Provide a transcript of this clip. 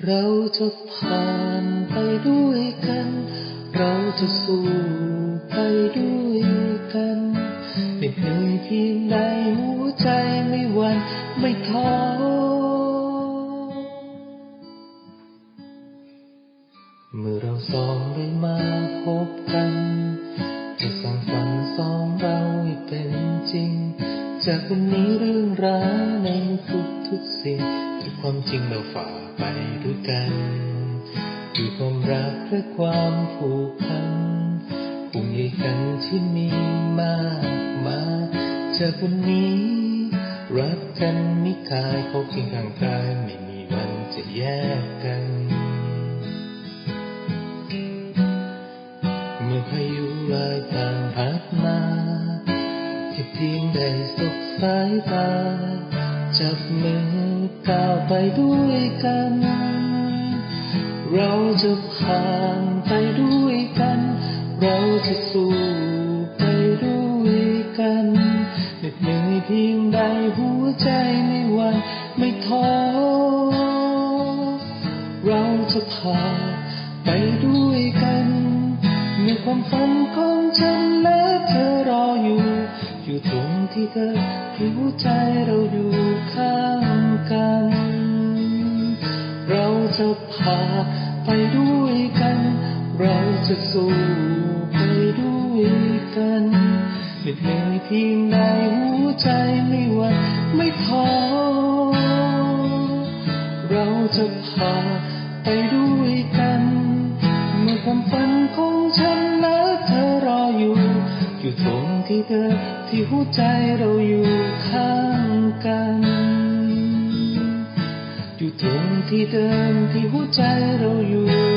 เราจะผ่านไปด้วยกัน เราจะสู้ไปด้วยกันเหน็ดเหนื่อยเพียงใดหัวใจไม่หวั่นไม่ท้อเมื่อเราสองได้มาพบกัน จะสร้างฝันสองเราให้เป็นจริง จากวันนี้เรื่องราวในทุกทุกสิ่ง ความจริงเราฝ่าไปด้วยกันด้วยความรักและความผูกพันผูกใยกันที่มีมากมายจากวันนี้ รักกันไม่กายเขาเคียงข้างกายไม่มีวันจะแยกกัน เมื่อพายุลายต่างพัดมาแค่เพียงได้สบสายตาจับมือ ก้าวไปด้วยกัน เราจะผ่านไปด้วยกัน เราจะสู้ไปด้วยกันเหน็ดเหนื่อยเพียงใดหัวใจไม่หวั่นไม่ท้อ เราจะผ่านไปด้วยกัน มีความฝันของฉันและเธอรออยู่ อยู่ตรงที่เธอที่หัวใจเราอยู่ จะผ่าไปด้วยกัน เราจะสู้ไปด้วยกันเหน็ดเหนื่อยเพียงใดหัวใจไม่หวั่นไม่ท้อเราจะผ่าไปด้วยกัน เมื่อความฝันของฉันและเธอรออยู่ อยู่ตรงที่เธอที่หัวใจเราอยู่ข้างกัน ที่เดิมที่หัวใจเราอยู่อยู่เคีย